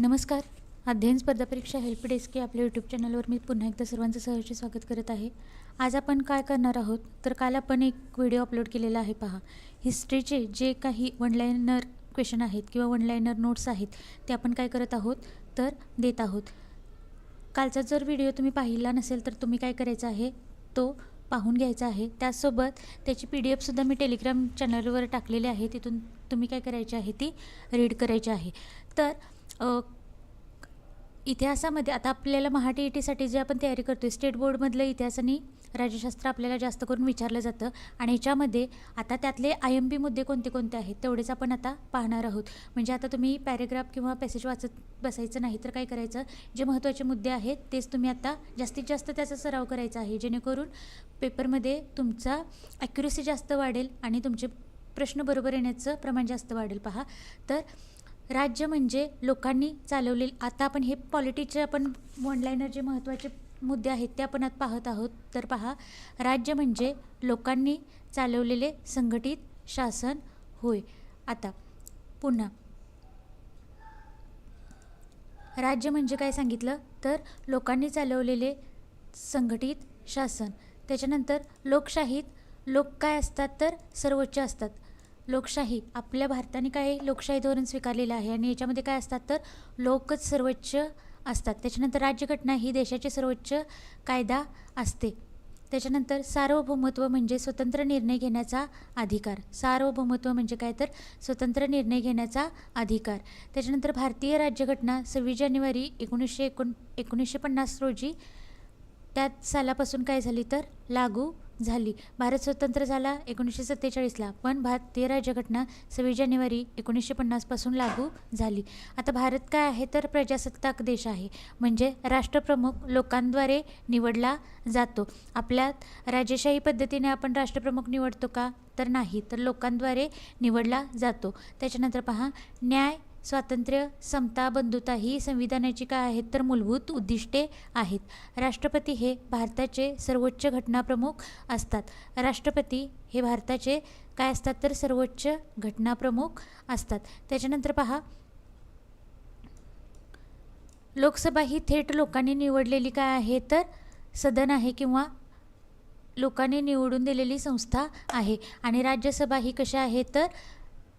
नमस्कार. अध्ययन स्पर्धा परीक्षा हेल्प डेस्क या आपल्या यूट्यूब चॅनलवर मी पुन्हा एकदा सर्वांचं सहर्ष स्वागत करत आहे. आज आपण काय करणार आहोत? तर काल आपण एक व्हिडिओ अपलोड केलेला आहे पहा. हिस्ट्रीचे जे काही वन लाईनर क्वेश्चन आहेत किंवा वनलायनर नोट्स आहेत ते आपण काय करत आहोत? तर देत आहोत. कालचा जर व्हिडिओ तुम्ही पाहिला नसेल तर तुम्ही काय करायचं आहे? तो पाहून घ्यायचा आहे. त्याचसोबत त्याची पी डी एफसुद्धा मी टेलिग्राम चॅनलवर टाकलेली आहे. तिथून तुम्ही काय करायची आहे ती रीड करायची आहे. तर इतिहासामध्ये आता आपल्याला महाटी ई टीसाठी जे आपण तयारी करतो आहे स्टेट बोर्डमधलं इतिहास आणि राज्यशास्त्र आपल्याला जास्त करून विचारलं जातं. आणि ह्याच्यामध्ये आता त्यातले आय एम पी मुद्दे कोणते कोणते आहेत तेवढेच आपण आता पाहणार आहोत. म्हणजे आता तुम्ही पॅरेग्राफ किंवा पॅसेज वाचत बसायचं नाही तर काय करायचं? जे महत्त्वाचे मुद्दे आहेत तेच तुम्ही आता जास्तीत जास्त त्याचा सराव करायचा आहे. जेणेकरून पेपरमध्ये तुमचा ॲक्युरेसी जास्त वाढेल आणि तुमचे प्रश्न बरोबर येण्याचं प्रमाण जास्त वाढेल. पहा तर राज्य म्हणजे लोकांनी चालवलेले आता आपण हे पॉलिटिक्सचे आपण ऑनलाईनर जे महत्त्वाचे मुद्दे आहेत ते आपण आता पाहत आहोत. तर पहा राज्य म्हणजे लोकांनी चालवलेले संघटित शासन होय. आता पुन्हा. राज्य म्हणजे काय सांगितलं? तर लोकांनी चालवलेले संघटित शासन. त्याच्यानंतर लोकशाहीत लोक काय असतात तर सर्वोच्च असतात. लोकशाही. आपल्या भारताने काय लोकशाही धोरण स्वीकारलेलं आहे आणि याच्यामध्ये काय असतात तर लोकच सर्वोच्च असतात. त्याच्यानंतर राज्यघटना ही देशाचे सर्वोच्च कायदा असते. त्याच्यानंतर सार्वभौमत्व म्हणजे स्वतंत्र निर्णय घेण्याचा अधिकार. सार्वभौमत्व म्हणजे काय तर स्वतंत्र निर्णय घेण्याचा अधिकार. त्याच्यानंतर भारतीय राज्यघटना सव्वीस जानेवारी एकोणीसशे एकोण एकोणीसशे पन्नास रोजी त्याच सालापासून काय झाली तर लागू झाली. भारत स्वतंत्र झाला एकोणीसशे सत्तेचाळीसला पण भारतीय राज्यघटना सव्वीस जानेवारी एकोणीसशे पन्नासपासून लागू झाली. आता भारत काय आहे तर प्रजासत्ताक देश आहे. म्हणजे राष्ट्रप्रमुख लोकांद्वारे निवडला जातो. आपल्यात राजेशाही पद्धतीने आपण राष्ट्रप्रमुख निवडतो का? तर नाही तर लोकांद्वारे निवडला जातो. त्याच्यानंतर पहा न्याय स्वातंत्र्य समता बंधुता ही संविधानाची काय आहेत तर मूलभूत उद्दिष्टे आहेत. राष्ट्रपती हे भारताचे सर्वोच्च घटनाप्रमुख असतात. राष्ट्रपती हे भारताचे काय असतात तर सर्वोच्च घटनाप्रमुख असतात. त्याच्यानंतर पहा. लोकसभा ही थेट लोकांनी निवडलेली काय आहे तर सदन आहे किंवा लोकांनी निवडून दिलेली संस्था आहे. आणि राज्यसभा ही कशा आहे तर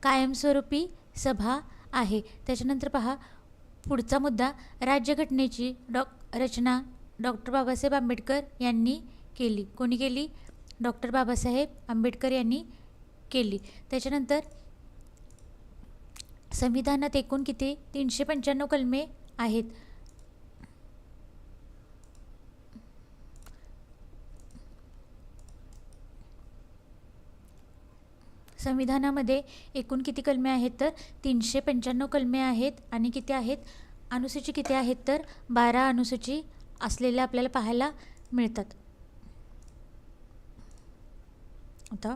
कायमस्वरूपी सभा आहे. त्याच्यानंतर पहा पुढचा मुद्दा राज्यघटनेची डॉ रचना डॉक्टर बाबासाहेब आंबेडकर यांनी केली. कोणी केली? डॉक्टर बाबासाहेब आंबेडकर यांनी केली. त्याच्यानंतर संविधानात एकूण किती? तीनशे पंच्याण्णव कलमे आहेत. संविधानामध्ये एकूण किती कलमे आहेत तर तीनशे पंच्याण्णव कलमे आहेत आणि किती आहेत? अनुसूची किती आहेत तर बारा अनुसूची असलेल्या आपल्याला पाहायला मिळतात. आता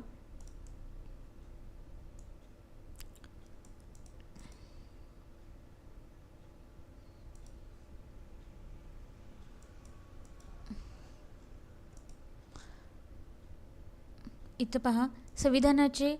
इथं पहा संविधानाचे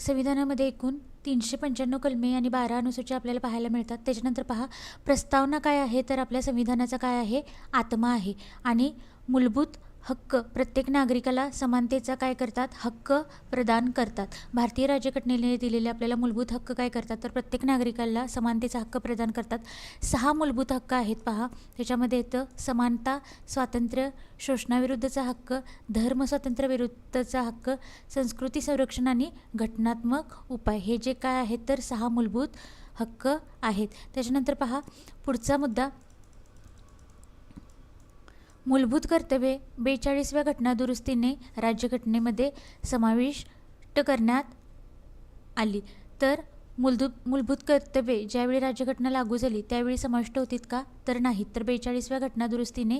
संविधानामध्ये एकूण तीनशे पंच्याण्णव कलमे आणि बारा अनुसूची आपल्याला पाहायला मिळतात. त्याच्यानंतर पहा प्रस्तावना काय आहे? तर आपल्या संविधानाचा काय आहे? आत्मा आहे. आणि मूलभूत हक्क. प्रत्येक नागरिकाला समानतेचा काय करतात? हक्क प्रदान करतात. भारतीय राज्यघटनेने दिलेले आपल्याला मूलभूत हक्क काय करतात? तर प्रत्येक नागरिकाला समानतेचा हक्क प्रदान करतात. सहा मूलभूत हक्क आहेत पहा. त्याच्यामध्ये येतं समानता स्वातंत्र्य शोषणाविरुद्धचा हक्क धर्म स्वातंत्र्याविरुद्धचा हक्क संस्कृती संरक्षण आणि घटनात्मक उपाय. हे जे काय आहेत तर सहा मूलभूत हक्क आहेत. त्याच्यानंतर पहा पुढचा मुद्दा. मूलभूत कर्तव्ये बेचाळीसव्या घटनादुरुस्तीने राज्यघटनेमध्ये समाविष्ट करण्यात आली. तर मूलभूत मूलभूत कर्तव्ये ज्यावेळी राज्यघटना लागू झाली त्यावेळी समाविष्ट होतीत का? तर नाहीत तर बेचाळीसव्या घटनादुरुस्तीने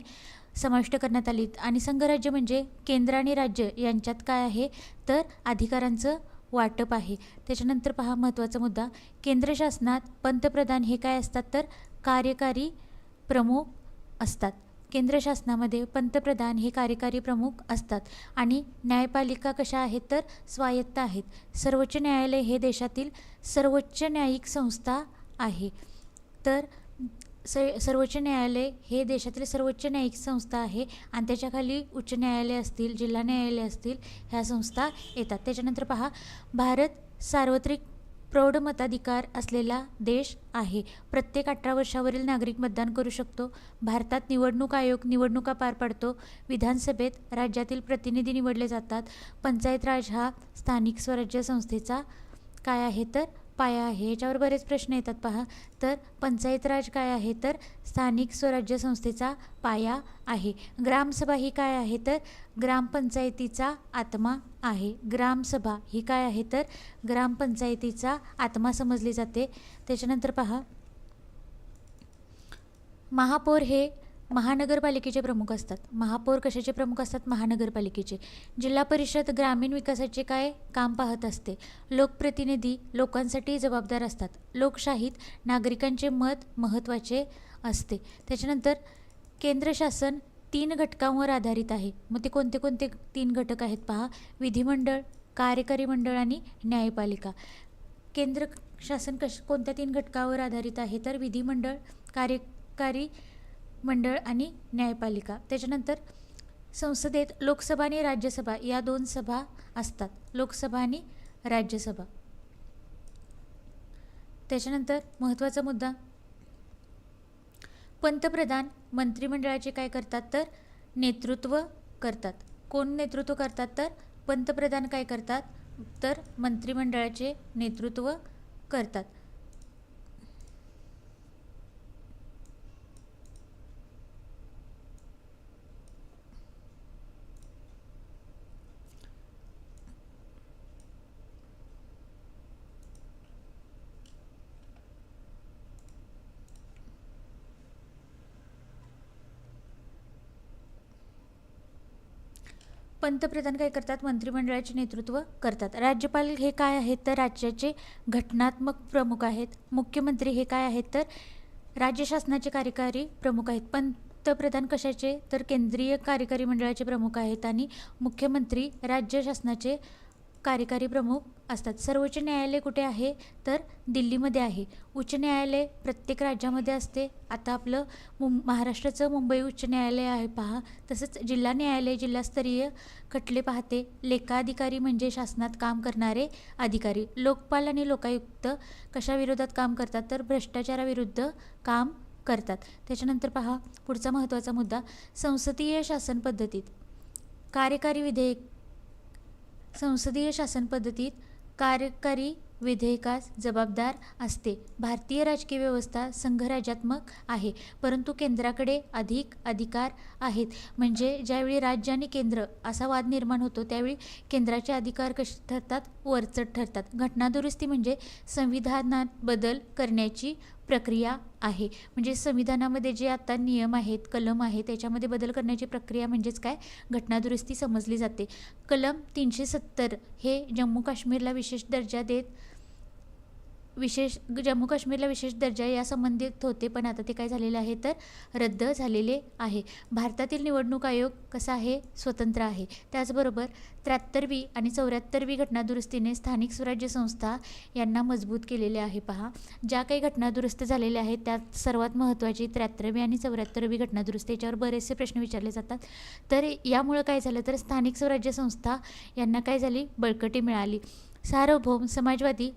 समाविष्ट करण्यात आली. आणि संघराज्य म्हणजे केंद्र आणि राज्य यांच्यात काय आहे? तर अधिकारांचं वाटप आहे. त्याच्यानंतर पहा महत्त्वाचा मुद्दा. केंद्र शासनात पंतप्रधान हे काय असतात? तर कार्यकारी प्रमुख असतात. केंद्र शासनामध्ये पंतप्रधान हे कार्यकारी प्रमुख असतात. आणि न्यायपालिका कशा आहेत तर स्वायत्त आहेत. सर्वोच्च न्यायालय हे देशातील सर्वोच्च न्यायिक संस्था आहे. तर स सर्वोच्च न्यायालय हे देशातील सर्वोच्च न्यायिक संस्था आहे आणि त्याच्याखाली उच्च न्यायालय असतील जिल्हा न्यायालय असतील ह्या संस्था येतात. त्याच्यानंतर पहा भारत सार्वत्रिक प्रौढ मताधिकार असलेला देश आहे. प्रत्येक अठरा वर्षावरील नागरिक मतदान करू शकतो. भारतात निवडणूक आयोग निवडणुका पार पाडतो. विधानसभेत राज्यातील प्रतिनिधी निवडले जातात. पंचायत राज हा स्थानिक स्वराज्य संस्थेचा काय आहे तर पाया आहे याच्यावर बरेच प्रश्न येतात पहा. तर पंचायत राज काय आहे? तर स्थानिक स्वराज्य संस्थेचा पाया आहे. ग्रामसभा ही काय आहे? तर ग्रामपंचायतीचा आत्मा आहे. ग्रामसभा ही काय आहे? तर ग्रामपंचायतीचा आत्मा समजली जाते. त्याच्यानंतर पहा. महापौर हे महानगरपालिकेचे प्रमुख असतात. महापौर कशाचे प्रमुख असतात? महानगरपालिकेचे. जिल्हा परिषद ग्रामीण विकासाचे काय काम पाहत असते? लोकप्रतिनिधी लोकांसाठी जबाबदार असतात. लोकशाहीत नागरिकांचे मत महत्त्वाचे असते. त्याच्यानंतर केंद्र शासन तीन घटकांवर आधारित आहे. मग ते कोणते कोणते तीन घटक आहेत पहा? विधिमंडळ कार्यकारी मंडळ आणि न्यायपालिका. केंद्र शासन कश कोणत्या तीन घटकावर आधारित आहे? तर विधिमंडळ कार्यकारी मंडळ आणि न्यायपालिका. त्याच्यानंतर संसदेत लोकसभा आणि राज्यसभा या दोन सभा असतात. लोकसभा आणि राज्यसभा. त्याच्यानंतर महत्त्वाचा मुद्दा. पंतप्रधान मंत्रिमंडळाचे काय करतात तर नेतृत्व करतात. कोण नेतृत्व करतात तर? पंतप्रधान काय करतात? तर मंत्रिमंडळाचे नेतृत्व करतात. पंतप्रधान काय करतात? मंत्रिमंडळाचे नेतृत्व करतात. राज्यपाल हे काय आहेत? तर राज्याचे घटनात्मक प्रमुख आहेत. मुख्यमंत्री हे काय आहेत? तर राज्य शासनाचे कार्यकारी प्रमुख आहेत. पंतप्रधान कशाचे? तर केंद्रीय कार्यकारी मंडळाचे प्रमुख आहेत आणि मुख्यमंत्री राज्य शासनाचे कार्यकारी प्रमुख असतात. सर्वोच्च न्यायालय कुठे आहे? तर दिल्लीमध्ये आहे. उच्च न्यायालय प्रत्येक राज्यामध्ये असते. आता आपलं मुं महाराष्ट्राचं मुंबई उच्च न्यायालय आहे पहा. तसंच जिल्हा न्यायालय जिल्हास्तरीय खटले पाहते. लेखाधिकारी म्हणजे शासनात काम करणारे अधिकारी. लोकपाल आणि लोकायुक्त कशाविरोधात काम करतात? तर भ्रष्टाचाराविरुद्ध काम करतात. त्याच्यानंतर पहा पुढचा महत्त्वाचा मुद्दा. संसदीय शासन पद्धतीत कार्यकारी विधेयक संसदीय शासन पद्धतीत कार्यकारी विधेयकास जबाबदार असते. भारतीय राजकीय व्यवस्था संघराज्यात्मक आहे परंतु केंद्राकडे अधिक अधिकार आहेत. म्हणजे ज्यावेळी राज्य आणि केंद्र असा वाद निर्माण होतो त्यावेळी केंद्राचे अधिकार कसे ठरतात? वरचढ ठरतात. घटनादुरुस्ती म्हणजे संविधानात बदल करण्याची प्रक्रिया आहे. म्हणजे संविधानामध्ये जे आता नियम आहेत कलम आहेत त्याच्यामध्ये बदल करण्याची प्रक्रिया म्हणजेच काय? घटनादुरुस्ती समजली जाते. कलम तीनशे सत्तर हे जम्मू काश्मीरला विशेष दर्जा देत विशेष जम्मू काश्मीरला विशेष दर्जा या संबंधित होते पण आता ते काय झालेलं आहे तर रद्द झालेले आहे. भारतातील निवडणूक आयोग कसा आहे? स्वतंत्र आहे. त्याचबरोबर त्र्याहत्तरवी आणि चौऱ्याहत्तरवी घटनादुरुस्तीने स्थानिक स्वराज्य संस्था यांना मजबूत केलेले आहे. पहा ज्या काही घटनादुरुस्त झालेल्या आहेत त्यात सर्वात महत्त्वाची त्र्याहत्तरवी आणि चौऱ्याहत्तरवी घटनादुरुस्ती याच्यावर बरेचसे प्रश्न विचारले जातात. तर यामुळं काय झालं? तर स्थानिक स्वराज्य संस्था यांना काय झाली? बळकटी मिळाली. सार्वभौम समाजवादी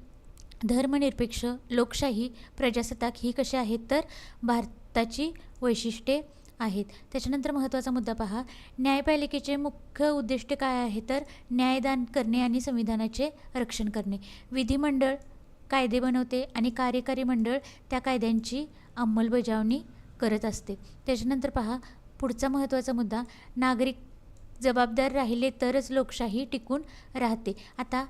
धर्मनिरपेक्ष लोकशाही प्रजासत्ताक ही कशी आहेत तर भारताची वैशिष्ट्ये आहेत. त्याच्यानंतर महत्त्वाचा मुद्दा पहा. न्यायपालिकेचे मुख्य उद्दिष्ट काय आहे तर न्यायदान करणे आणि संविधानाचे रक्षण करणे. विधिमंडळ कायदे बनवते आणि कार्यकारी मंडळ त्या कायद्यांची अंमलबजावणी करत असते. त्याच्यानंतर पहा. पुढचा महत्त्वाचा मुद्दा. नागरिक जबाबदार राहिले तरच लोकशाही टिकून राहते. आता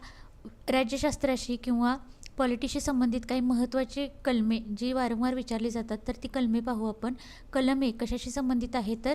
राज्यशास्त्राशी किंवा पॉलिटीशी संबंधित काही महत्त्वाची कलमे जी वारंवार विचारली जातात तर ती कलमे पाहू आपण. कलम एक कशाशी संबंधित आहे? तर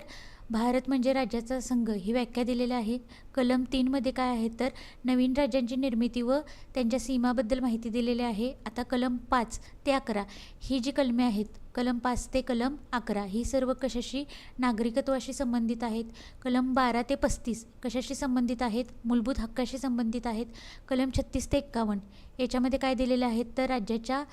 भारत म्हणजे राज्याचा संघ. ही व्याख्या दिलेली आहे. कलम तीनमध्ये काय आहे तर नवीन राज्यांची निर्मिती व त्यांच्या सीमाबद्दल माहिती दिलेली आहे. आता कलम पाच ते अकरा. ही जी कलमे आहेत कलम पाच ते कलम अकरा ही सर्व कशाशी नागरिकत्वाशी संबंधित आहेत? कलम बारा ते पस्तीस कशाशी संबंधित आहेत? मूलभूत हक्काशी संबंधित आहेत. कलम छत्तीस ते एक्कावन्न याच्यामध्ये काय दिलेलं आहेत तर राज्याच्या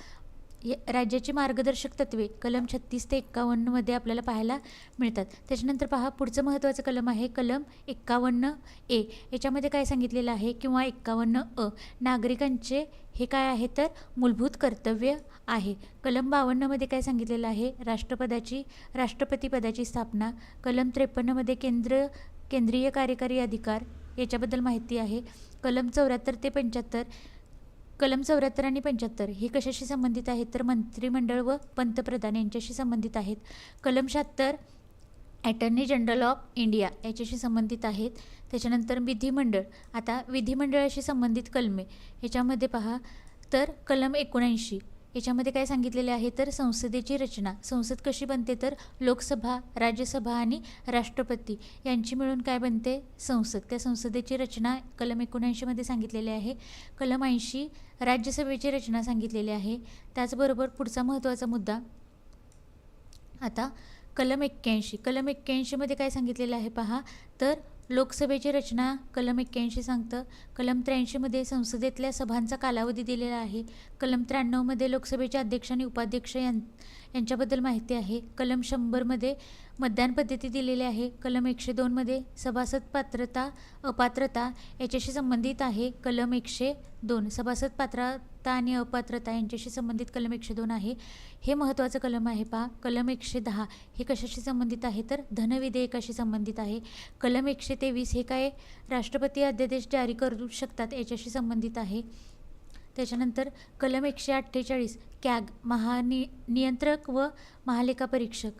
राज्याची मार्गदर्शक तत्वे कलम छत्तीस ते एक्कावन्नमध्ये आपल्याला पाहायला मिळतात. त्याच्यानंतर पहा पुढचं महत्त्वाचं कलम आहे कलम एक्कावन्न ए. याच्यामध्ये काय सांगितलेलं आहे? किंवा एक्कावन्न अ. नागरिकांचे हे काय आहे तर मूलभूत कर्तव्य आहे. कलम बावन्नमध्ये काय सांगितलेलं आहे? राष्ट्रपदाची राष्ट्रपतीपदाची स्थापना. कलम त्रेपन्नमध्ये केंद्र केंद्रीय कार्यकारी अधिकार. याच्याबद्दल माहिती आहे. कलम चौऱ्याहत्तर ते पंच्याहत्तर. कलम चौऱ्याहत्तर आणि पंच्याहत्तर हे कशाशी संबंधित आहेत? तर मंत्रिमंडळ व पंतप्रधान यांच्याशी संबंधित आहेत. कलम शहात्तर ॲटर्नी जनरल ऑफ इंडिया याच्याशी संबंधित आहेत. त्याच्यानंतर विधिमंडळ. आता विधिमंडळाशी संबंधित कलमे. याच्यामध्ये पहा. तर कलम एकोणऐंशी याच्यामध्ये काय सांगितलेले आहे? तर संसदेची रचना. संसद कशी बनते? तर लोकसभा राज्यसभा आणि राष्ट्रपती यांची मिळून काय बनते? संसद. त्या संसदेची रचना कलम एकोणऐंशीमध्ये सांगितलेली आहे. कलम ऐंशी राज्यसभेची रचना सांगितलेली आहे. त्याचबरोबर पुढचा महत्त्वाचा मुद्दा. आता कलम एक्क्याऐंशी. कलम एक्क्याऐंशीमध्ये काय सांगितलेलं आहे पहा? तर लोकसभेची रचना कलम एक्क्याऐंशी सांगतं. कलम त्र्याऐंशीमध्ये संसदेतल्या सभांचा कालावधी दिलेला आहे. कलम त्र्याण्णवमध्ये लोकसभेचे अध्यक्ष आणि उपाध्यक्ष यां यांच्याबद्दल माहिती आहे. कलम शंभरमध्ये मतदान पद्धती दिलेली आहे. कलम एकशे दोनमध्ये सभासद पात्रता अपात्रता याच्याशी संबंधित आहे. कलम एकशे दोन सभासद पात्रता आणि अपात्रता यांच्याशी संबंधित कलम एकशे दोन आहे. हे महत्त्वाचं कलम आहे पहा. कलम एकशे दहा हे कशाशी संबंधित आहे? तर धनविधेयकाशी संबंधित आहे. कलम एकशे तेवीस हे काय राष्ट्रपती अध्यादेश जारी करू शकतात याच्याशी संबंधित आहे. त्याच्यानंतर कलम एकशे अठ्ठेचाळीस कॅग महानि नियंत्रक व महालेखा परीक्षक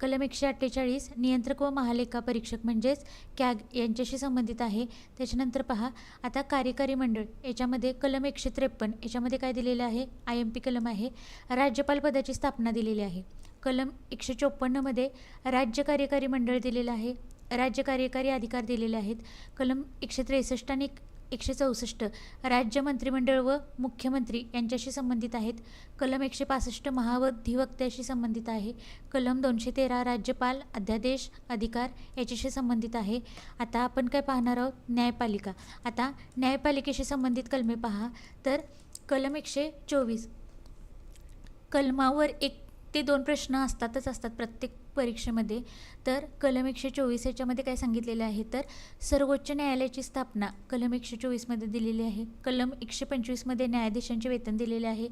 कलम एकशे अठ्ठेचाळीस नियंत्रक व महालेखा परीक्षक म्हणजेच कॅग यांच्याशी संबंधित आहे. त्याच्यानंतर पहा आता कार्यकारी मंडळ याच्यामध्ये कलम एकशे त्रेपन्न याच्यामध्ये काय दिलेलं आहे? आय एम पी कलम आहे. राज्यपाल पदाची स्थापना दिलेली आहे. कलम एकशे चोपन्नमध्ये राज्य कार्यकारी मंडळ दिलेलं आहे. राज्य कार्यकारी अधिकार दिलेले आहेत. कलम एकशे त्रेसष्ट आणि एकशे चौसष्ट. राज्य मंत्रिमंडळ व मुख्यमंत्री यांच्याशी संबंधित आहेत. कलम एकशे पासष्ट महाधिवक्त्याशी संबंधित आहे. कलम दोनशे तेरा राज्यपाल अध्यादेश अधिकार याच्याशी संबंधित आहे. आता आपण काय पाहणार आहोत? न्यायपालिका. आता न्यायपालिकेशी संबंधित कलमे पहा. तर कलम एकशे चोवीस. कलमावर एक ते दोन प्रश्न असतातच असतात प्रत्येक परीक्षेमध्ये. तर कलम एकशे चोवीस याच्यामध्ये काय सांगितलेलं आहे? तर सर्वोच्च न्यायालयाची स्थापना कलम एकशे चोवीसमध्ये दिलेली आहे. कलम एकशे पंचवीसमध्ये न्यायाधीशांचे वेतन दिलेले आहे.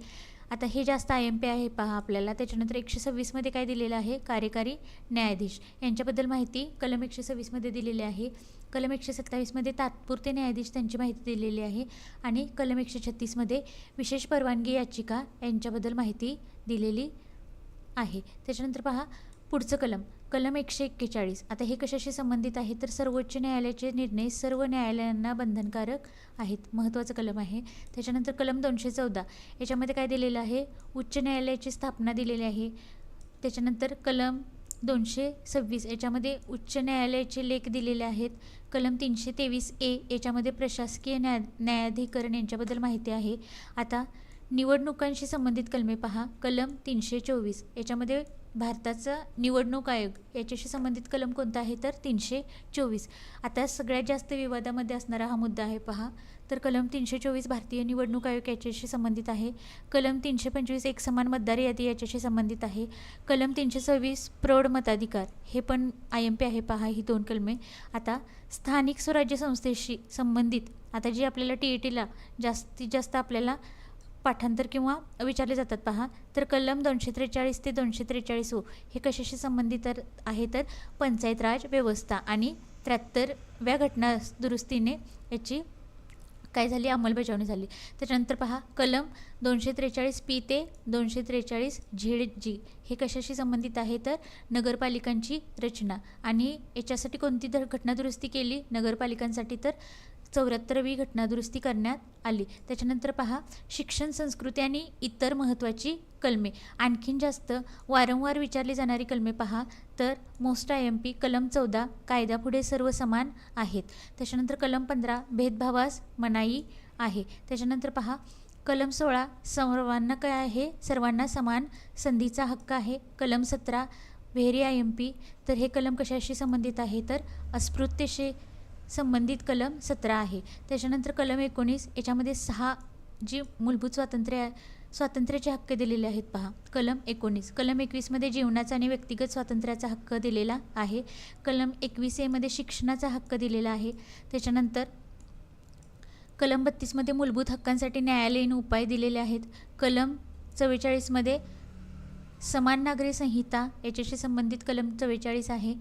आता हे जास्त आय एम पी आहे पहा आपल्याला. त्याच्यानंतर एकशे सव्वीसमध्ये काय दिलेलं आहे? कार्यकारी न्यायाधीश. यांच्याबद्दल माहिती कलम एकशे सव्वीसमध्ये दिलेली आहे. कलम एकशे सत्तावीसमध्ये तात्पुरते न्यायाधीश त्यांची माहिती दिलेली आहे. आणि कलम एकशे छत्तीसमध्ये विशेष परवानगी याचिका यांच्याबद्दल माहिती दिलेली आहे. त्याच्यानंतर पहा पुढचं कलम कलम एकशे एक्केचाळीस. आता हे कशाशी संबंधित आहे? तर सर्वोच्च न्यायालयाचे निर्णय सर्व न्यायालयांना बंधनकारक आहेत. महत्त्वाचं कलम आहे. त्याच्यानंतर कलम दोनशे चौदा. याच्यामध्ये काय दिलेलं आहे? उच्च न्यायालयाची स्थापना दिलेली आहे. त्याच्यानंतर कलम दोनशे सव्वीस. याच्यामध्ये उच्च न्यायालयाचे लेख दिलेले आहेत. कलम तीनशे तेवीस ए याच्यामध्ये प्रशासकीय न्याय न्यायाधिकरण यांच्याबद्दल माहिती आहे. आता निवडणुकांशी संबंधित कलमे पहा. कलम तीनशे चोवीस याच्यामध्ये भारताचा निवडणूक आयोग याच्याशी संबंधित कलम कोणता आहे? तर तीनशे चोवीस आता सगळ्यात जास्त विवादामध्ये असणारा हा मुद्दा आहे पहा. तर कलम तीनशे चोवीस भारतीय निवडणूक आयोग याच्याशी संबंधित आहे. कलम तीनशे पंचवीस एक समान मतदार यादी याच्याशी संबंधित आहे. कलम तीनशे सव्वीस प्रौढ मताधिकार. हे पण आय एम पी आहे पहा ही दोन कलमे. आता स्थानिक स्वराज्य संस्थेशी संबंधित. आता जी आपल्याला टी ई टीला जास्तीत जास्त आपल्याला पाठांतर किंवा विचारले जातात. पहा तर कलम दोनशे त्रेचाळीस ते दोनशे त्रेचाळीस ओ हो, हे कशाशी संबंधित तर आहे तर पंचायत राज व्यवस्था आणि त्र्याहत्तरव्या घटना दुरुस्तीने याची काय झाली? अंमलबजावणी झाली. त्याच्यानंतर पहा कलम दोनशे त्रेचाळीस पी ते दोनशे त्रेचाळीस झेड जी हे कशाशी संबंधित आहे तर नगरपालिकांची रचना. आणि याच्यासाठी कोणती तर घटनादुरुस्ती केली? नगरपालिकांसाठी तर चौऱ्याहत्तरवी घटनादुरुस्ती करण्यात आली. त्याच्यानंतर पहा शिक्षण संस्कृती आणि इतर महत्त्वाची कलमे. आणखीन जास्त वारंवार विचारली जाणारी कलमे पहा तर मोस्ट आय एम पी कलम चौदा कायद्यापुढे सर्व समान आहेत. त्याच्यानंतर कलम पंधरा भेदभावास मनाई आहे. त्याच्यानंतर पहा कलम सोळा सर्वांना काय आहे? सर्वांना समान संधीचा हक्क आहे. कलम सतरा व्हेरी आय एम पी तर हे कलम कशाशी संबंधित आहे? तर अस्पृत्यशी संबंधित कलम सतरा आहे. त्याच्यानंतर कलम एकोणीस याच्यामध्ये सहा जी मूलभूत स्वातंत्र्य स्वातंत्र्याचे हक्क दिलेले आहेत पहा. कलम एकोणीस. कलम एकवीसमध्ये जीवनाचा आणि व्यक्तिगत स्वातंत्र्याचा हक्क दिलेला आहे. कलम एकवीस एमध्ये शिक्षणाचा हक्क दिलेला आहे. त्याच्यानंतर कलम बत्तीसमध्ये मूलभूत हक्कांसाठी न्यायालयीन उपाय दिलेले आहेत. कलम चव्वेचाळीसमध्ये समान नागरी संहिता याच्याशी संबंधित कलम चव्वेचाळीस आहे.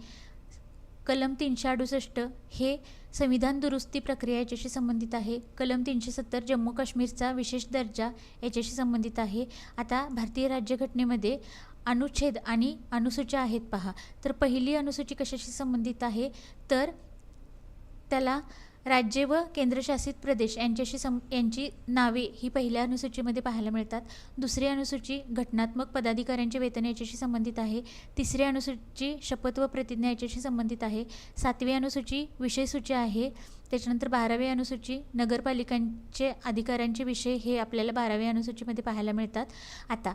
कलम तीनशे अडुसष्ट हे संविधान दुरुस्ती प्रक्रिया याच्याशी संबंधित आहे. कलम तीनशे सत्तर जम्मू काश्मीरचा विशेष दर्जा याच्याशी संबंधित आहे. आता भारतीय राज्यघटनेमध्ये अनुच्छेद आणि अनुसूच्या आहेत पहा. तर पहिली अनुसूची कशाशी संबंधित आहे? तर त्याला राज्य व केंद्रशासित प्रदेश यांच्याशी सं यांची नावे ही पहिल्या अनुसूचीमध्ये पाहायला मिळतात. दुसरी अनुसूची घटनात्मक पदाधिकाऱ्यांचे वेतन याच्याशी संबंधित आहे. तिसरी अनुसूची शपथ व प्रतिज्ञा याच्याशी संबंधित आहे. सातवी अनुसूची विषयसूची आहे. त्याच्यानंतर बारावी अनुसूची नगरपालिकांचे अधिकाऱ्यांचे विषय हे आपल्याला बाराव्या अनुसूचीमध्ये पाहायला मिळतात. आता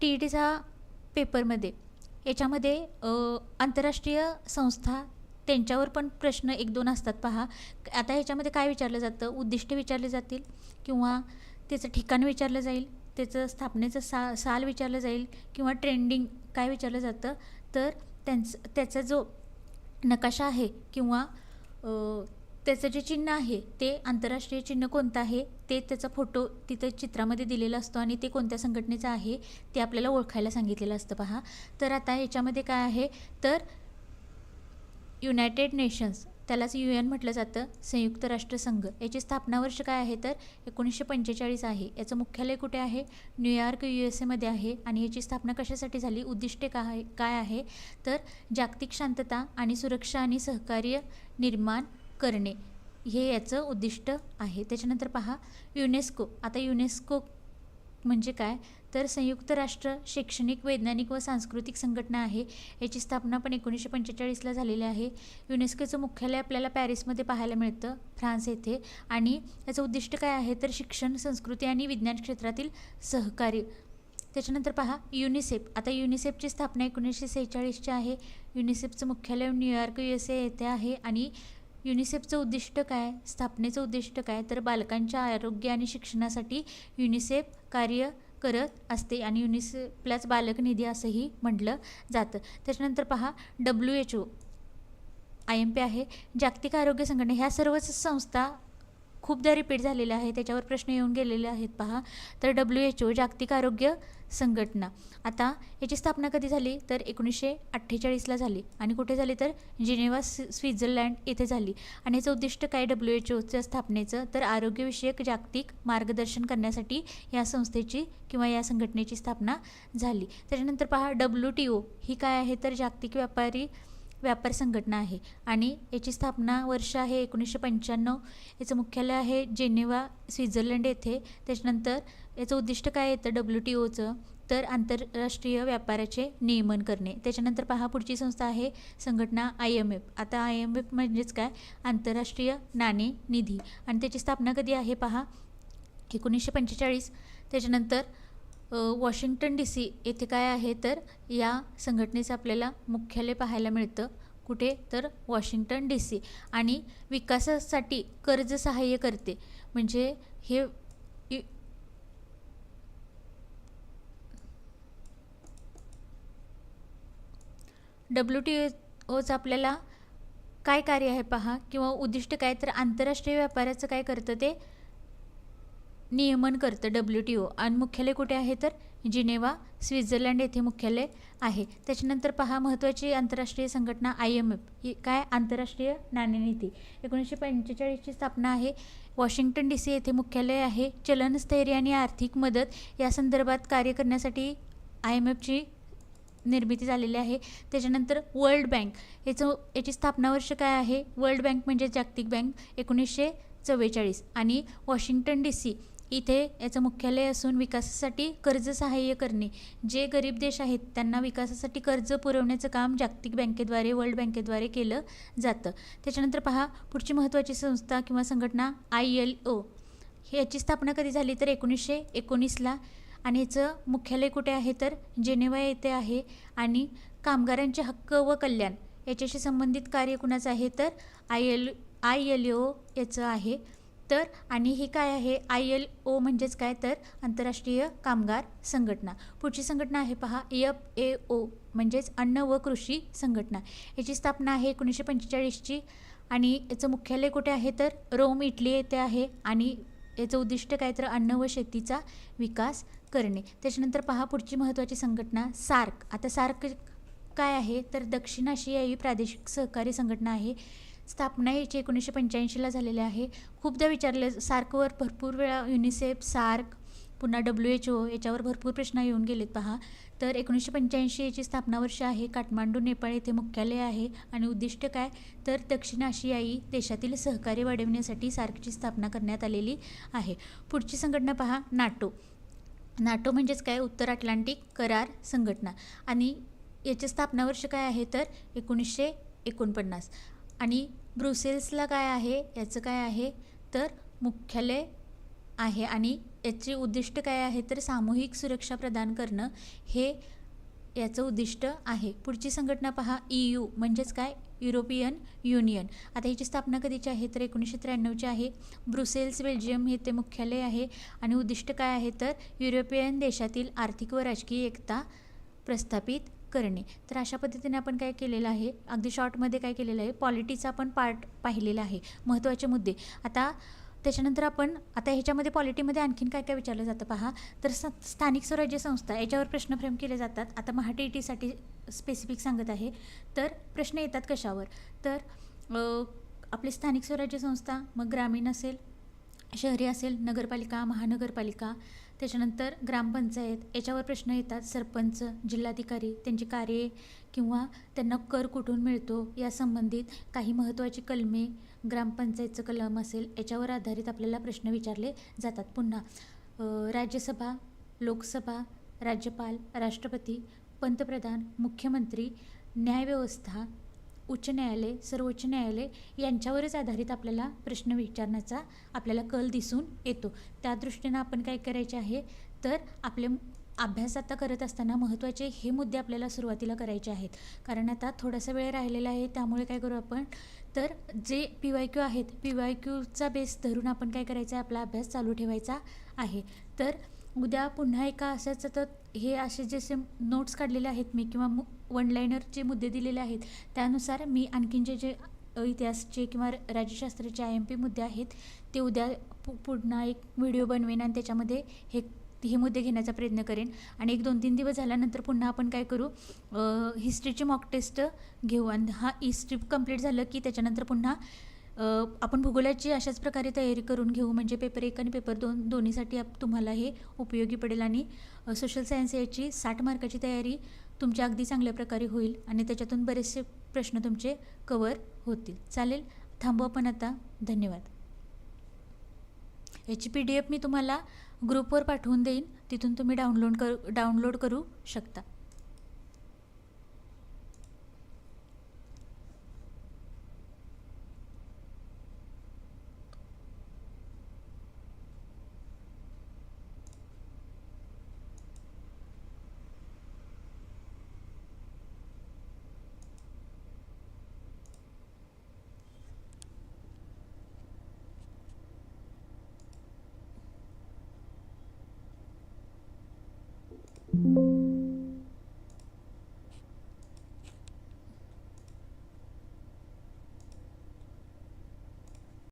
टी ई टीचा पेपरमध्ये याच्यामध्ये आंतरराष्ट्रीय संस्था त्यांच्यावर पण प्रश्न एक दोन असतात. पहा आता ह्याच्यामध्ये काय विचारलं जातं? उद्दिष्ट विचारले जातील किंवा त्याचं ठिकाण विचारलं जाईल त्याचं स्थापनेचं सा साल विचारलं जाईल किंवा ट्रेंडिंग काय विचारलं जातं? तर त्यांचं त्याचा जो नकाशा आहे किंवा त्याचं जे चिन्ह आहे ते आंतरराष्ट्रीय चिन्ह कोणतं आहे? ते त्याचा फोटो तिथे चित्रामध्ये दिलेला असतो आणि ते कोणत्या संघटनेचं आहे? ते आपल्याला ओळखायला सांगितलेलं असतं. पहा तर आता याच्यामध्ये काय आहे? तर युनायटेड नेशन्स त्यालाच यू एन म्हटलं जातं संयुक्त राष्ट्रसंघ. याची स्थापना वर्ष काय आहे तर? एकोणीसशे पंचेचाळीस आहे. याचं मुख्यालय कुठे आहे? न्यूयॉर्क यू एस एमध्ये आहे. आणि याची स्थापना कशासाठी झाली? उद्दिष्टे काय काय आहे? तर जागतिक शांतता आणि सुरक्षा आणि सहकार्य निर्माण करणे हे याचं उद्दिष्ट आहे. त्याच्यानंतर पहा युनेस्को. आता युनेस्को म्हणजे काय? तर संयुक्त राष्ट्र शैक्षणिक वैज्ञानिक व सांस्कृतिक संघटना आहे. याची स्थापना पण एकोणीसशे पंचेचाळीसला झालेली आहे. युनेस्कोचं मुख्यालय आपल्याला पॅरिसमध्ये पाहायला मिळतं फ्रान्स येथे. आणि याचं उद्दिष्ट काय आहे? तर शिक्षण संस्कृती आणि विज्ञान क्षेत्रातील सहकार्य. त्याच्यानंतर पहा युनिसेफ. आता युनिसेफची स्थापना एकोणीसशे सेहेचाळीसची आहे. युनिसेफचं मुख्यालय न्यूयॉर्क यू एस ए येथे आहे. आणि युनिसेफचं उद्दिष्ट काय? स्थापनेचं उद्दिष्ट काय? तर बालकांच्या आरोग्य आणि शिक्षणासाठी युनिसेफ कार्य करत असते आणि युनिसेफलाच बालक निधी असंही म्हटलं जातं. त्याच्यानंतर पहा W H O I M P आहे जागतिक आरोग्य संघटना ह्या सर्वच संस्था खूपदा रिपीट झालेलं आहे. त्याच्यावर प्रश्न येऊन गेलेले आहेत पहा. तर डब्ल्यू एच ओ जागतिक आरोग्य संघटना. आता याची स्थापना कधी झाली? तर एकोणीसशे अठ्ठेचाळीसला झाली. आणि कुठे झाली? तर जिनेवा स्वित्झर्लँड येथे झाली. आणि याचं उद्दिष्ट काय डब्ल्यू एच ओच्या स्थापनेचं? तर आरोग्यविषयक जागतिक मार्गदर्शन करण्यासाठी या संस्थेची किंवा या संघटनेची स्थापना झाली. त्याच्यानंतर पहा डब्ल्यू टी ओ ही काय आहे? तर जागतिक व्यापारी व्यापार संघटना आहे. आणि याची स्थापना वर्ष आहे एकोणीसशे पंच्याण्णव. याचं मुख्यालय आहे जेनेवा स्वित्झर्लंड येथे. त्याच्यानंतर याचं उद्दिष्ट काय येतं डब्ल्यू टी ओचं तर आंतरराष्ट्रीय व्यापाराचे नियमन करणे. त्याच्यानंतर पहा पुढची संस्था आहे संघटना आय एम एफ. आता आय एम एफ म्हणजेच काय? आंतरराष्ट्रीय नाणे निधी. आणि त्याची स्थापना कधी आहे? पहा एकोणीसशे पंचेचाळीस. त्याच्यानंतर वॉशिंग्टन डी सी येथे काय आहे तर या संघटनेचं आपल्याला मुख्यालय पाहायला मिळतं. कुठे? तर वॉशिंग्टन डी सी. आणि विकासासाठी कर्ज सहाय्य करते. म्हणजे हे डब्ल्यू टी ओचं आपल्याला काय कार्य आहे पहा? किंवा उद्दिष्ट काय? तर आंतरराष्ट्रीय व्यापाराचं काय करतं ते? नियमन करतं डब्ल्यू टी ओ आणि मुख्यालय कुठे आहे तर? जिनेवा स्वित्झर्लंड येथे मुख्यालय आहे. त्याच्यानंतर पहा महत्त्वाची आंतरराष्ट्रीय संघटना आय एम एफ. ही काय आंतरराष्ट्रीय नाणेनिधी? एकोणीसशे पंचेचाळीसची स्थापना आहे. वॉशिंग्टन डी सी येथे मुख्यालय आहे. चलनस्थैर्य आणि आर्थिक मदत या संदर्भात कार्य करण्यासाठी आय एम एफची निर्मिती झालेली आहे. त्याच्यानंतर वर्ल्ड बँक. याचं याची स्थापना वर्ष काय आहे? वर्ल्ड बँक म्हणजे जागतिक बँक एकोणीसशे चव्वेचाळीस. आणि वॉशिंग्टन डी सी इथे याचं मुख्यालय असून विकासासाठी कर्ज सहाय्य करणे. जे गरीब देश आहेत त्यांना विकासासाठी कर्ज पुरवण्याचं काम जागतिक बँकेद्वारे वर्ल्ड बँकेद्वारे केलं जातं. त्याच्यानंतर पहा पुढची महत्त्वाची संस्था किंवा संघटना आय एल ओ. याची स्थापना कधी झाली तर एकोणीसशे एकोणीसला. आणि याचं मुख्यालय कुठे आहे तर जेनेवा येथे आहे. आणि कामगारांचे हक्क व कल्याण याच्याशी संबंधित कार्य कुणाचं आहे तर I L I L O याचं आहे. तर आणि हे काय आहे? आय एल ओ म्हणजेच काय? तर आंतरराष्ट्रीय कामगार संघटना. पुढची संघटना आहे पहा एफ ए ओ म्हणजेच अन्न व कृषी संघटना. याची स्थापना आहे एकोणीसशे पंचेचाळीसची आणि याचं मुख्यालय कुठे आहे? तर रोम इटली येथे आहे आणि याचं उद्दिष्ट काय? तर अन्न व शेतीचा विकास करणे. त्याच्यानंतर पहा पुढची महत्त्वाची संघटना सार्क. आता सार्क काय आहे? तर दक्षिण आशियाई प्रादेशिक सहकारी संघटना आहे. स्थापना याची एकोणीसशे पंच्याऐंशीला झालेली आहे. खूपदा विचारले सार्कवर भरपूर वेळा युनिसेफ सार्क पुन्हा डब्ल्यू एच ओ याच्यावर भरपूर प्रश्न येऊन गेलेत पहा. तर एकोणीसशे पंच्याऐंशी याची स्थापना वर्ष आहे. काठमांडू नेपाळ येथे मुख्यालय आहे. आणि उद्दिष्ट काय? तर दक्षिण आशियाई देशातील सहकार्य वाढवण्यासाठी सार्कची स्थापना करण्यात आलेली आहे. पुढची संघटना पहा नाटो. नाटो म्हणजेच काय? उत्तर अटलांटिक करार संघटना. आणि याची स्थापना वर्ष काय आहे? तर एकोणीसशे एकोणपन्नास. आणि ब्रुसेल्सला काय आहे? याचं काय आहे? तर मुख्यालय आहे. आणि याचे उद्दिष्ट काय आहे? तर सामूहिक सुरक्षा प्रदान करणं हे याचं उद्दिष्ट आहे. पुढची संघटना पहा. ई यू म्हणजेच काय? European Union. आता ह्याची स्थापना कधीची आहे? तर एकोणीसशे त्र्याण्णवची आहे. ब्रुसेल्स बेल्जियम हे ते मुख्यालय आहे. आणि उद्दिष्ट काय आहे? तर युरोपियन देशातील आर्थिक व राजकीय एकता प्रस्थापित करणे. तर अशा पद्धतीने आपण काय केलेलं आहे? अगदी शॉर्टमध्ये काय केलेलं आहे? पॉलिटीचा आपण पार्ट पाहिलेला आहे. महत्त्वाचे मुद्दे. आता त्याच्यानंतर आपण आता ह्याच्यामध्ये पॉलिटीमध्ये आणखीन काय काय विचारलं जातं पहा? तर स्थानिक स्वराज्य संस्था याच्यावर प्रश्न फ्रेम केले जातात. आता महाटी ई टीसाठी स्पेसिफिक सांगत आहे. तर प्रश्न येतात कशावर? तर आपली स्थानिक स्वराज्य संस्था मग ग्रामीण असेल शहरी असेल नगरपालिका महानगरपालिका त्याच्यानंतर ग्रामपंचायत याच्यावर प्रश्न येतात. सरपंच जिल्हाधिकारी त्यांची कार्ये किंवा त्यांना कर कुठून मिळतो या संबंधित काही महत्त्वाची कलमे ग्रामपंचायतचं कलम असेल याच्यावर आधारित आपल्याला प्रश्न विचारले जातात पुन्हा. राज्यसभा लोकसभा राज्यपाल राष्ट्रपती पंतप्रधान मुख्यमंत्री न्यायव्यवस्था उच्च न्यायालय सर्वोच्च न्यायालय यांच्यावरच आधारित आपल्याला प्रश्न विचारण्याचा आपल्याला कल दिसून येतो. त्या दृष्टीनं आपण काय करायचे आहे? तर आपले अभ्यास आता करत असताना महत्त्वाचे हे मुद्दे आपल्याला सुरुवातीला करायचे आहेत. कारण आता थोडासा वेळ राहिलेला आहे त्यामुळे काय करू आपण? तर जे पी वाय क्यू आहेत पी वाय क्यूचा बेस धरून आपण काय करायचं? आहे आपला अभ्यास चालू ठेवायचा आहे. तर उद्या पुन्हा एका असायचं तर हे असे जसे नोट्स काढलेले आहेत मी किंवा वन लाईनरचे मुद्दे दिलेले आहेत त्यानुसार मी आणखीन जे जे इतिहासचे किंवा राज्यशास्त्राचे आय एम पी मुद्दे आहेत ते उद्या पु पुन्हा एक व्हिडिओ बनवेन आणि त्याच्यामध्ये हे हे मुद्दे घेण्याचा प्रयत्न करेन. आणि एक दोन तीन दिवस झाल्यानंतर पुन्हा आपण काय करू हिस्ट्रीची मॉक टेस्ट घेऊ. आणि हा हिस्ट्री कंप्लीट झालं की त्याच्यानंतर पुन्हा आपण भूगोलाची अशाच प्रकारे तयारी करून घेऊ. म्हणजे पेपर एक आणि पेपर दोन दोन्हीसाठी आप तुम्हाला हे उपयोगी पडेल. आणि सोशल सायन्स याची साठ मार्काची तयारी तुमच्या अगदी चांगल्या प्रकारे होईल आणि त्याच्यातून बरेचसे प्रश्न तुमचे कवर होतील. चालेल? थांबू आपण आता. धन्यवाद. याची पी डी एफ मी तुम्हाला ग्रुपवर पाठवून देईन. तिथून तुम्ही डाउनलोड कर डाउनलोड करू शकता.